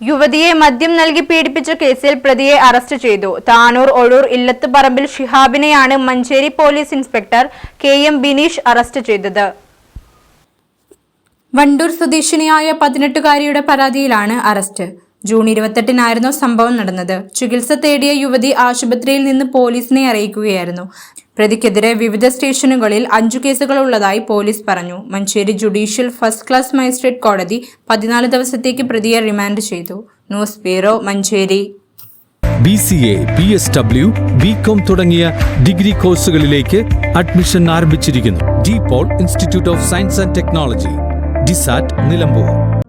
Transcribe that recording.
യുവതിയെ മദ്യം നൽകി പീഡിപ്പിച്ച കേസിൽ പ്രതിയെ അറസ്റ്റ് ചെയ്തു. താനൂർ ഒഴൂർ ഇല്ലത്ത് പറമ്പിൽ ഷിഹാബിനെയാണ് Manjeri police inspector K M Bineesh arrest ചെയ്തത്. വണ്ടൂർ സ്വദേശിനിയായ പതിനെട്ടുകാരിയുടെ പരാതിയിലാണ് അറസ്റ്റ്. ജൂൺ ഇരുപത്തെട്ടിനായിരുന്നു സംഭവം നടന്നത്. ചികിത്സ തേടിയ യുവതി ആശുപത്രിയിൽ നിന്ന് പോലീസിനെ അറിയിക്കുകയായിരുന്നു. പ്രതിക്കെതിരെ വിവിധ സ്റ്റേഷനുകളിൽ അഞ്ചു കേസുകൾ ഉള്ളതായി പോലീസ് പറഞ്ഞു. Manjeri judicial first class magistrate കോടതി പതിനാല് ദിവസത്തേക്ക് പ്രതിയെ റിമാൻഡ് ചെയ്തു. News bureau Manjeri. B C A B S W B com തുടങ്ങിയ ഡിഗ്രി കോഴ്സുകളിലേക്ക് അഡ്മിഷൻ ആരംഭിച്ചിരിക്കുന്നു. D Paul institute of science and technology DiSAT Nilambur.